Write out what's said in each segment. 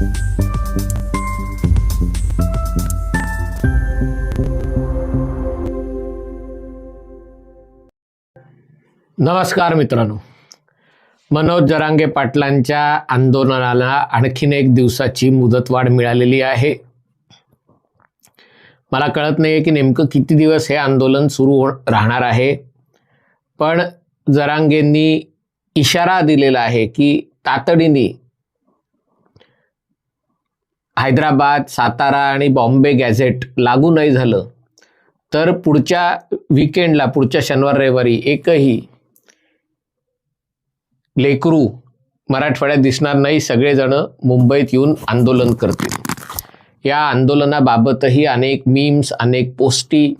नमस्कार मित्रांनो. मनोज जरांगे पाटलांच्या आंदोलनाला आणखीन एक दिवसाची मुदतवाढ मिळालेली आहे. मला कळत नाही आहे की नेमकं किती दिवस हे आंदोलन सुरू हो राहणार आहे. पण जरांगेंनी इशारा दिलेला आहे की तातडीने हैदराबाद सातारा आणि बॉम्बे गॅझेट लागू नाही झालं तर पुढच्या विकेंडला पुढच्या शनिवार रविवारी एकही लेकरू मराठवाड्यात दिसणार नाही सगळेजण मुंबईत येऊन आंदोलन करतील. या आंदोलनाबाबतही अनेक मीम्स अनेक पोस्टी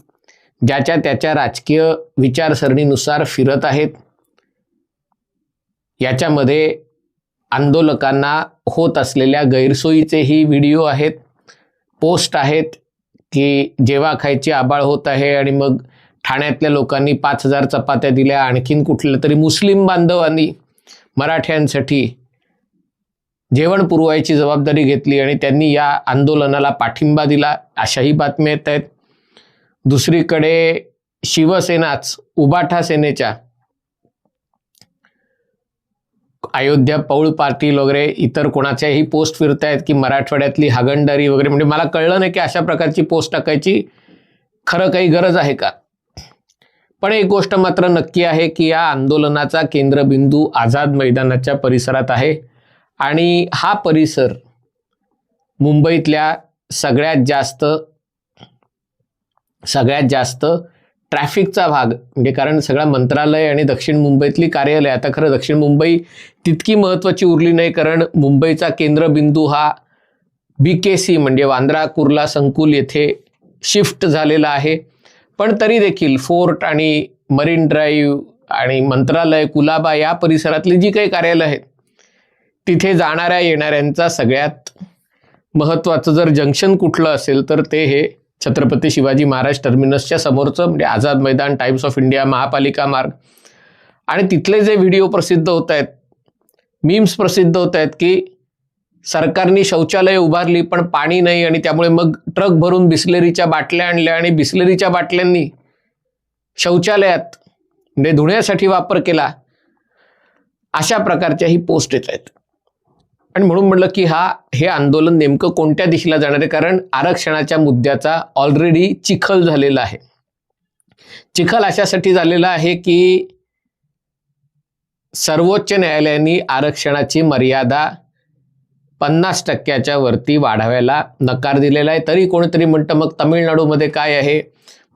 ज्याच्या त्याच्या राजकीय विचारसरणीनुसार फिरत आहेत. याच्यामध्ये आंदोलकांना होत असलेल्या गैरसोयीचेही व्हिडिओ आहेत पोस्ट आहेत की जेव्हा खायची आबाळ होत आहे आणि मग ठाण्यातल्या लोकांनी पाच हजार चपात्या दिल्या आणखीन कुठल्या तरी मुस्लिम बांधवांनी मराठ्यांसाठी जेवण पुरवायची जबाबदारी घेतली आणि त्यांनी या आंदोलनाला पाठिंबा दिला अशाही बातम्या येत आहेत. दुसरीकडे शिवसेनाच उबाठा सेनेच्या अयोध्या पौळ पाटील वगैरे इतर कोणाच्याही पोस्ट फिरत आहेत की मराठवाड्यातली हागणदारी वगैरे म्हणजे मला कळलं नाही की अशा प्रकारची पोस्ट टाकायची खरं काही गरज आहे का? पण एक गोष्ट मात्र नक्की आहे की या आंदोलनाचा केंद्रबिंदू आझाद मैदानाच्या परिसरात आहे. आणि हा परिसर मुंबईतल्या सगळ्यात जास्त सगळ्यात जास्त ट्रॅफिकचा भाग. म्हणजे कारण सगळा मंत्रालय आणि दक्षिण मुंबईतली कार्यालय आता खरं दक्षिण मुंबई तितकी महत्त्वाची उरली नाही कारण मुंबईचा केंद्रबिंदू हा बी के सी म्हणजे वांद्रा कुर्ला संकुल येथे शिफ्ट झालेला आहे. पण तरी देखील फोर्ट आणि मरीन ड्राईव्ह आणि मंत्रालय कुलाबा या परिसरातली जी काही कार्यालय आहेत तिथे जाणाऱ्या येणाऱ्यांचा सगळ्यात महत्त्वाचं जर जंक्शन कुठलं असेल तर ते हे छत्रपती शिवाजी महाराज टर्मिनसच्या समोरचं म्हणजे Azad Maidan times of India महापालिका मार्ग. आणि तिथले जे व्हिडिओ प्रसिद्ध होत आहेत मीम्स प्रसिद्ध होत आहेत की सरकारने शौचालय उभारली पण पाणी नाही आणि त्यामुळे मग ट्रक भरून बिस्लेरीच्या बाटल्या आणल्या आणि बिस्लेरीच्या बाटल्यांनी शौचालयात म्हणजे धुण्यासाठी वापर केला अशा प्रकारच्या ही पोस्ट येत आहेत आणि म्हणून म्हटलं की हा हे आंदोलन नेमकं कोणत्या दिशेला जाणार आहे? कारण आरक्षणाच्या मुद्द्याचा ऑलरेडी चिखल झालेला आहे. चिखल अशासाठी झालेला आहे की सर्वोच्च न्यायालयाने आरक्षणाची मर्यादा पन्नास टक्क्याच्या वरती वाढवायला नकार दिलेला आहे. तरी कोणीतरी म्हणतं मग तमिळनाडूमध्ये काय आहे?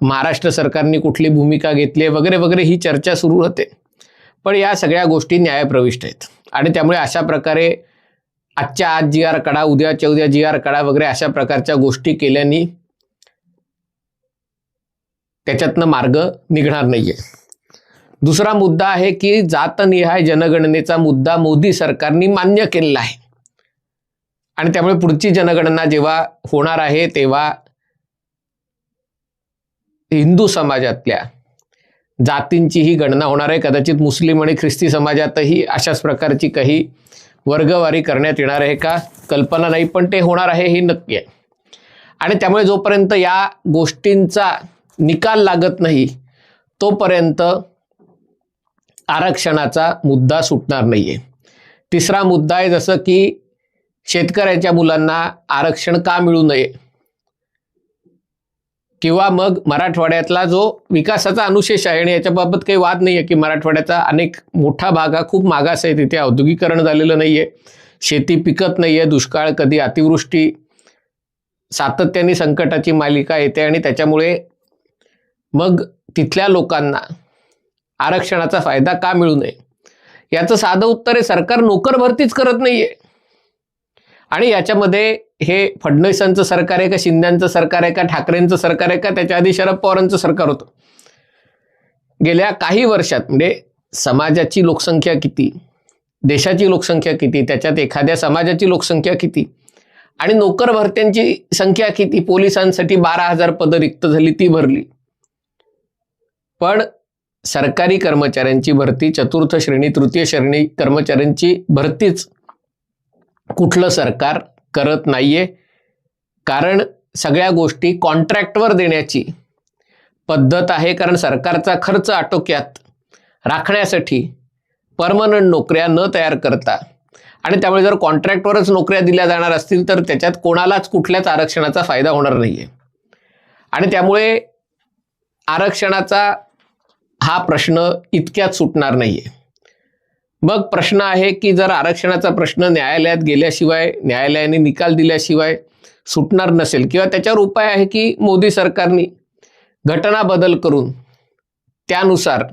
महाराष्ट्र सरकारने कुठली भूमिका घेतली आहे? वगैरे वगैरे ही चर्चा सुरू होते. पण या सगळ्या गोष्टी न्यायप्रविष्ट आहेत. आणि त्यामुळे अशा प्रकारे आजच्या आज जी आर कडा उद्याच्या उद्या जी आर कडा वगैरे अशा प्रकारच्या गोष्टी केल्याने त्याच्यातनं मार्ग निघणार नाहीये. दुसरा मुद्दा आहे की जातनिहाय जनगणनेचा मुद्दा मोदी सरकारने मान्य केलेला आहे. आणि त्यामुळे पुढची जनगणना जेव्हा होणार आहे तेव्हा हिंदू समाजातल्या जातींची ही गणना होणार आहे. कदाचित मुस्लिम आणि ख्रिस्ती समाजातही अशाच प्रकारची काही वर्गवारी करण्यात येणार आहे का? कल्पना नाही पण ते होणार आहे हे नक्की आहे. आणि त्यामुळे जोपर्यंत या गोष्टींचा निकाल लागत नाही तोपर्यंत आरक्षणाचा मुद्दा सुटणार नाहीये. तिसरा मुद्दा आहे जसं की शेतकऱ्याच्या मुलांना आरक्षण का मिळू नये? किंवा मग मराठवाड्यातला जो विकासाचा अनुशेष आहे आणि याच्याबाबत काही वाद नाही आहे की मराठवाड्याचा अनेक मोठा भाग हा खूप मागास आहे. तिथे औद्योगिकरण झालेलं नाही आहे शेती पिकत नाही आहे दुष्काळ कधी अतिवृष्टी सातत्याने संकटाची मालिका येते आणि त्याच्यामुळे मग तिथल्या लोकांना आरक्षणाचा फायदा का मिळू नये? याचं साधं उत्तर आहे सरकार नोकर भरतीच करत आहे आणि याच्यामध्ये हे फडणवीसांचं सरकार आहे का शिंद्यांचं सरकार आहे का ठाकरेंचं सरकार आहे का त्याच्या आधी शरद पवारांचं सरकार होतं. गेल्या काही वर्षात म्हणजे समाजाची लोकसंख्या किती देशाची लोकसंख्या किती त्याच्यात एखाद्या समाजाची लोकसंख्या किती आणि नोकर भरत्यांची संख्या किती पोलिसांसाठी बारा हजार पदं रिक्त झाली ती भरली. पण सरकारी कर्मचाऱ्यांची भरती चतुर्थ श्रेणी तृतीय श्रेणी कर्मचाऱ्यांची भरतीच कुठलं सरकार करत नाहीये. कारण सगळ्या गोष्टी कॉन्ट्रॅक्टवर देण्याची पद्धत आहे. कारण सरकारचा खर्च आटोक्यात राखण्यासाठी परमनंट नोकऱ्या न तयार करता आणि त्यामुळे जर कॉन्ट्रॅक्टवरच नोकऱ्या दिल्या जाणार असतील तर त्याच्यात कोणालाच कुठल्याच आरक्षणाचा फायदा होणार नाही आहे आणि त्यामुळे आरक्षणाचा हा प्रश्न इतक्यात सुटणार नाही आहे मग प्रश्न आहे की जर आरक्षणाचा प्रश्न न्यायालयात गेल्याशिवाय न्यायालयाने निकाल दिल्याशिवाय सुटणार नसेल किंवा त्याच्यावर उपाय आहे की मोदी सरकारने घटना बदल करून त्यानुसार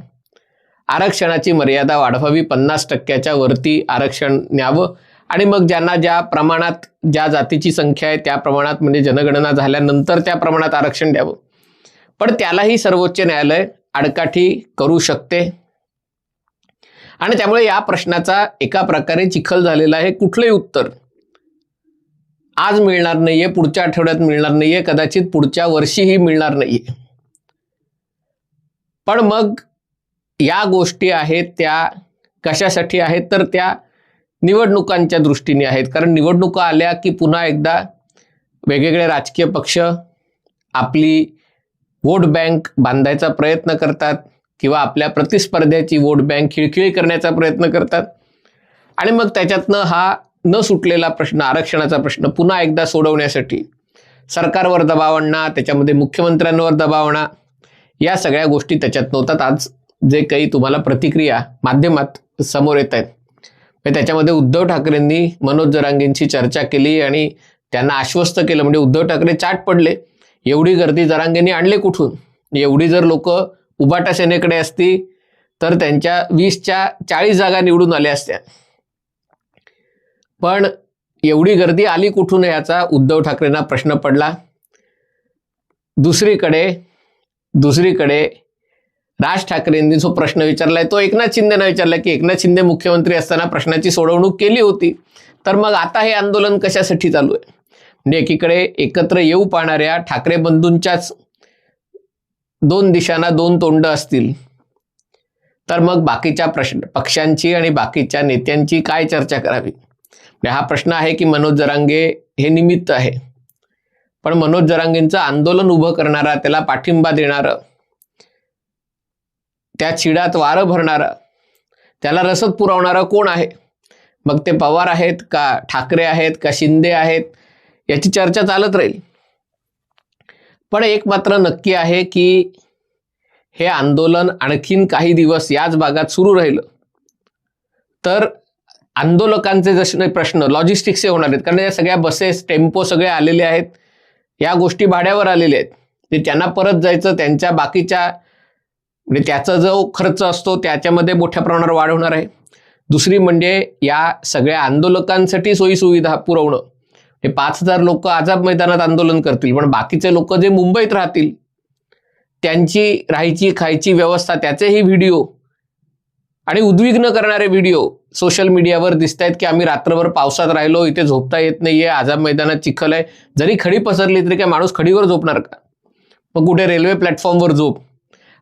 आरक्षणाची मर्यादा वाढवावी पन्नास टक्क्याच्या वरती आरक्षण न्यावं आणि मग ज्यांना ज्या प्रमाणात ज्या जातीची संख्या आहे त्या प्रमाणात म्हणजे जनगणना झाल्यानंतर त्या प्रमाणात आरक्षण द्यावं. पण त्यालाही सर्वोच्च न्यायालय आडकाठी करू शकते. आणि त्यामुळे या प्रश्नाचा एका प्रकारे चिखल झालेला आहे कुठलंही उत्तर. आज मिळणार नाहीये पुढच्या आठवड्यात मिळणार नाहीये कदाचित पुढच्या वर्षीही मिळणार नाहीये. पण मग या गोष्टी आहेत त्या कशासाठी आहेत? तर त्या निवडणुकांच्या दृष्टीने आहेत. कारण निवडणुका आल्या की पुन्हा एकदा वेगवेगळे राजकीय पक्ष आपली वोट बँक बांधायचा प्रयत्न करतात. किंवा आपल्या प्रतिस्पर्ध्याची वोट बँक खिळखिळी करण्याचा प्रयत्न करतात. आणि मग त्याच्यातनं हा न सुटलेला प्रश्न आरक्षणाचा प्रश्न पुन्हा एकदा सोडवण्यासाठी सरकारवर दबाव आणणं त्याच्यामध्ये मुख्यमंत्र्यांवर दबाव आणा या सगळ्या गोष्टी त्याच्यात नव्हतात आज जे काही तुम्हाला प्रतिक्रिया माध्यमात समोर येत आहेत त्याच्यामध्ये उद्धव ठाकरेंनी मनोज जरांगेंची चर्चा केली आणि त्यांना आश्वस्त केलं. म्हणजे उद्धव ठाकरे चाट पडले. एवढी गर्दी जरांगेंनी आणले कुठून? एवढी जर लोक उबाटा सेनेकडे असती तर त्यांच्या वीसच्या चाळीस जागा निवडून आल्या असत्या. पण एवढी गर्दी आली कुठून याचा? उद्धव ठाकरेंना प्रश्न पडला. दुसरीकडे दुसरीकडे राज ठाकरेंनी जो प्रश्न विचारलाय तो एकनाथ शिंदेनं विचारला की एकनाथ शिंदे मुख्यमंत्री असताना प्रश्नाची सोडवणूक केली होती. तर मग आता हे आंदोलन कशासाठी चालू आहे? म्हणजे एकीकडे एकत्र येऊ पाहणाऱ्या ठाकरे बंधूंच्याच दोन दिशांना दोन तोंड असतील. तर मग बाकीच्या प्रश्न पक्षांची आणि बाकीच्या नेत्यांची काय चर्चा करावी? म्हणजे हा प्रश्न आहे की मनोज जरांगे हे निमित्त आहे. पण मनोज जरांगेंचं आंदोलन उभं करणारा त्याला पाठिंबा देणारं त्या चिडात वारं भरणारं त्याला रसद पुरवणारं कोण आहे? मग ते पवार आहेत का ठाकरे आहेत का शिंदे आहेत? याची चर्चा चालत राहील. पण एक मात्र नक्की आहे की हे आंदोलन आणखीन काही दिवस याच भागात सुरू राहिलं. तर आंदोलकांचे जसे प्रश्न लॉजिस्टिक्सचे होणार आहेत. कारण या सगळ्या बसेस टेम्पो सगळे आलेले आहेत. या गोष्टी भाड्यावर आलेल्या आहेत. ते त्यांना परत जायचं त्यांच्या बाकीच्या म्हणजे त्याचा जो खर्च असतो त्याच्यामध्ये मोठ्या प्रमाणावर वाढ होणार आहे. दुसरी म्हणजे या सगळ्या आंदोलकांसाठी सोयीसुविधा पुरवणं. हे पाच हजार लोक आझाद मैदानात आंदोलन करतील पण बाकीचे लोक जे मुंबईत राहतील त्यांची राहायची खायची व्यवस्था त्याचेही व्हिडिओ आणि उद्विग्न करणारे व्हिडिओ सोशल मीडियावर दिसत आहेत की आम्ही रात्रभर पावसात राहिलो इथे झोपता येत नाहीये आझाद मैदानात चिखल आहे. जरी खडी पसरली तरी काय माणूस खडीवर झोपणार का? मग कुठे रेल्वे प्लॅटफॉर्मवर झोप.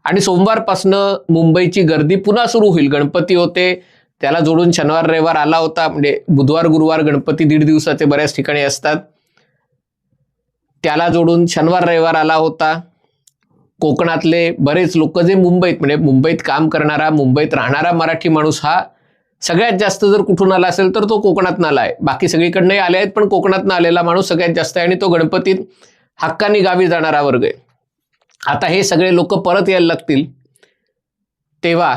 आणि सोमवारपासनं मुंबईची गर्दी पुन्हा सुरू होईल. गणपती होते त्याला जोडून शनिवार रविवार आला होता. म्हणजे बुधवार गुरुवार गणपती दीड दिवसाचे बऱ्याच ठिकाणी असतात. त्याला जोडून शनिवार रविवार आला होता. कोकणातले बरेच लोक जे मुंबईत म्हणजे मुंबईत काम करणारा मुंबईत राहणारा मराठी माणूस हा सगळ्यात जास्त जर कुठून आला असेल तर तो कोकणातनं आला आहे. बाकी सगळीकडनंही आले आहेत पण कोकणातनं आलेला माणूस सगळ्यात जास्त आहे आणि तो गणपतीत हक्कानी गावी जाणारा वर्ग आहे. आता हे सगळे लोक परत यायला लागतील. तेव्हा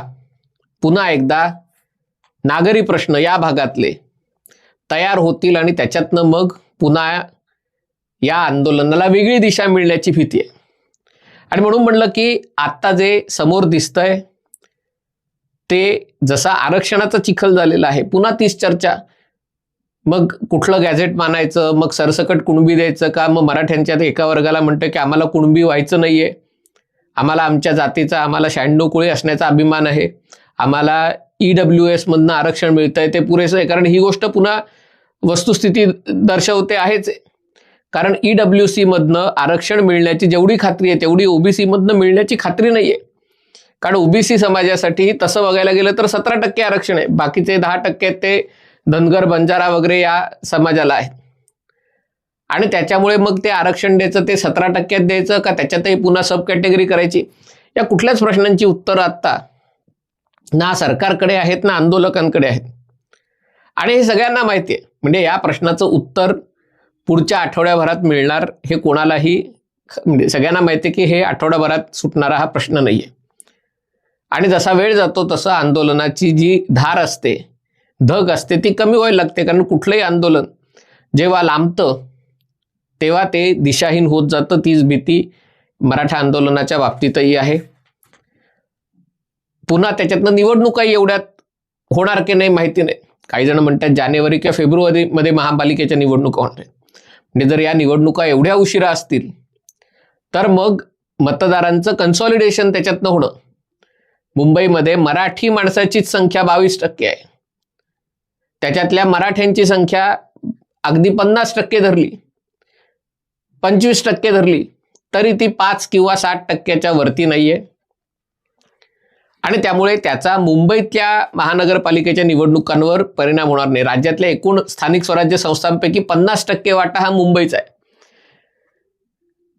पुन्हा एकदा नागरी प्रश्न या भागातले तयार होतील आणि त्याच्यातनं मग पुन्हा या आंदोलनाला वेगळी दिशा मिळण्याची भीती आहे. आणि म्हणून म्हणलं की आत्ता जे समोर दिसतंय ते जसा आरक्षणाचा चिखल झालेला आहे पुन्हा तीच चर्चा. मग कुठलं गॅझेट मानायचं मग सरसकट कुणबी द्यायचं का? मग मराठ्यांच्या एका वर्गाला म्हणतं की आम्हाला कुणबी व्हायचं नाहीये. आम्हाला आमच्या जातीचा आम्हाला शहाण्णव कुळी असण्याचा अभिमान आहे. आम्हाला ई डब्ल्यू एस मधनं आरक्षण मिळतंय ते पुरेसं आहे. कारण ही गोष्ट पुन्हा वस्तुस्थिती दर्शवते आहेच. कारण ई डब्ल्यू सी मधनं आरक्षण मिळण्याची जेवढी खात्री आहे तेवढी ओबीसी मधनं मिळण्याची खात्री नाही आहे कारण ओबीसी समाजासाठी तसं बघायला गेलं तर सतरा टक्के आरक्षण आहे. बाकीचे दहा टक्के ते धनगर बंजारा वगैरे या समाजाला आहेत. आणि त्याच्यामुळे मग ते आरक्षण द्यायचं ते सतरा टक्क्यात द्यायचं का त्याच्यातही पुन्हा सब कॅटेगरी करायची? या कुठल्याच प्रश्नांची उत्तरं आत्ता ना सरकारकडे आहेत ना आंदोलकांकडे आहेत. आणि हे सगळ्यांना माहिती आहे म्हणजे या प्रश्नाचं उत्तर पुढच्या आठवड्याभरात मिळणार हे कोणालाही ख- म्हणजे सगळ्यांना माहिती आहे की हे आठवड्याभरात सुटणारा हा प्रश्न नाही आहे आणि जसा वेळ जातो तसं आंदोलनाची जी धार असते धग असते ती कमी व्हायला लागते. कारण कुठलंही आंदोलन जेव्हा लांबतं तेव्हा ते दिशाहीन होत जातं. तीच भीती मराठा आंदोलनाच्या बाबतीतही आहे. पुन्हा त्याच्यातनं निवडणुकाही एवढ्यात. होणार की नाही माहिती नाही. काही जण म्हणतात जानेवारी किंवा फेब्रुवारीमध्ये महापालिकेच्या निवडणुका होणार आहेत. म्हणजे जर या निवडणुका एवढ्या उशिरा असतील तर मग मतदारांचं कन्सॉलिडेशन त्याच्यातनं होणं. मुंबईमध्ये मराठी माणसाचीच संख्या बावीस टक्के आहे. त्याच्यातल्या मराठ्यांची संख्या अगदी पन्नास टक्के धरली. पंचवीस टक्के धरली. तरी ती पाच किंवा साठ टक्क्याच्या वरती नाहीये. आणि त्यामुळे त्याचा मुंबईतल्या महानगरपालिकेच्या निवडणुकांवर परिणाम होणार नाही. राज्यातल्या एकूण स्थानिक स्वराज्य संस्थांपैकी पन्नास टक्के वाटा हा मुंबईचा आहे.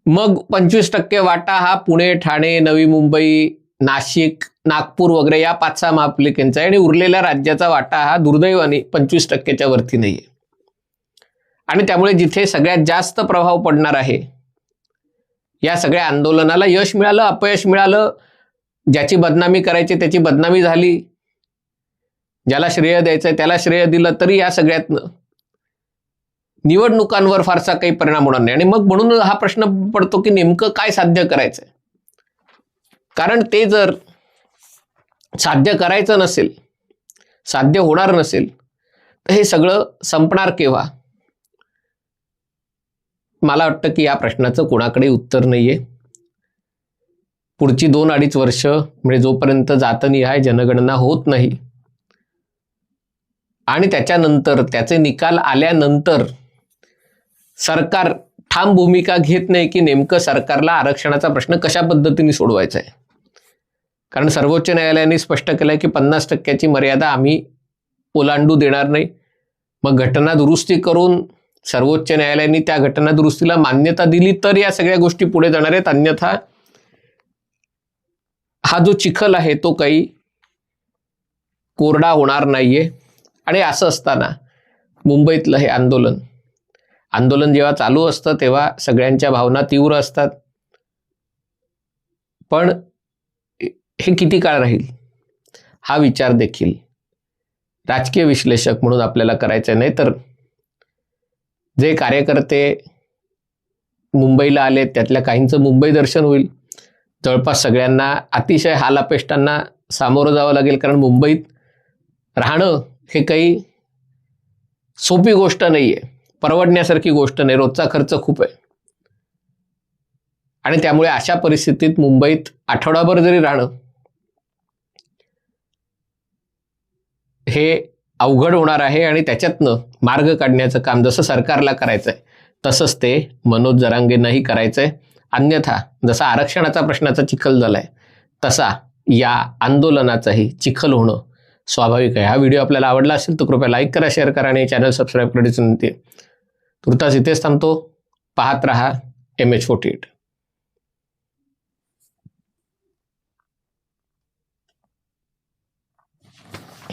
मग पंचवीस टक्के वाटा हा पुणे ठाणे नवी मुंबई नाशिक नागपूर वगैरे या पाच सहा महापालिकांचा आहे. आणि उरलेल्या राज्याचा वाटा हा दुर्दैवाने पंचवीस टक्क्याच्या वरती नाहीये. आणि त्यामुळे जिथे सगळ्यात जास्त प्रभाव पडणार आहे या सगळ्या आंदोलनाला यश मिळालं अपयश मिळालं ज्याची बदनामी करायची त्याची बदनामी झाली. ज्याला श्रेय द्यायचंय त्याला श्रेय दिलं तरी या सगळ्यातनं निवडणुकांवर फारसा काही परिणाम होणार नाही. आणि मग म्हणून हा प्रश्न पडतो की नेमकं काय साध्य करायचंय? कारण ते जर साध्य करायचं नसेल साध्य होणार नसेल तर हे सगळं संपणार केव्हा? मला वाटतं की या प्रश्नाचं कोणाकडे उत्तर नाहीये. पुढची दोन अडीच वर्ष म्हणजे जोपर्यंत जातनिहाय जनगणना होत नाही. आणि त्याच्यानंतर त्याचे निकाल आल्यानंतर सरकार ठाम भूमिका घेत नाही की नेमकं सरकारला आरक्षणाचा प्रश्न कशा पद्धतीने सोडवायचा आहे. कारण सर्वोच्च न्यायालयाने स्पष्ट केलं की पन्नास टक्क्याची मर्यादा आम्ही ओलांडू देणार नाही. मग घटना दुरुस्ती करून सर्वोच्च न्यायालयाने त्या घटना दुरुस्तीला मान्यता दिली तर या सगळ्या गोष्टी पुढे जाणार आहेत. अन्यथा हा जो चिखल आहे तो काही कोरडा होणार नाहीये. आणि असं असताना मुंबईतलं हे आंदोलन आंदोलन जेव्हा चालू असतं तेव्हा सगळ्यांच्या भावना तीव्र असतात. पण हे किती काळ राहील? हा विचार देखील राजकीय विश्लेषक म्हणून आपल्याला करायचं नाही तर जे कार्यकर्ते मुंबईला आले त्यातल्या काहींचं मुंबई दर्शन होईल. जवळपास सगळ्यांना अतिशय हालापेष्टांना सामोरं जावं लागेल कारण मुंबईत राहणं हे काही सोपी गोष्ट नाही आहे परवडण्यासारखी गोष्ट नाही. रोजचा खर्च खूप आहे. आणि त्यामुळे अशा परिस्थितीत मुंबईत आठवडाभर जरी राहणं हे अवघड होणार आहे आणि त्याच्यातनं मार्ग काढण्याचं काम जसं सरकारला करायचं आहे तसंच ते मनोज जरांगेंनाही करायचं आहे अन्यथा जसा आरक्षणाचा प्रश्नाचा चिखल झालाय तसा या आंदोलनाचाही चिखल होणं स्वाभाविक आहे. हा व्हिडिओ आपल्याला आवडला असेल तर कृपया लाईक करा शेअर करा आणि चॅनल सबस्क्राईब करण्याची विनंती तुर्तास इथेच थांबतो. पाहत रहा एम एच फोर्टी एट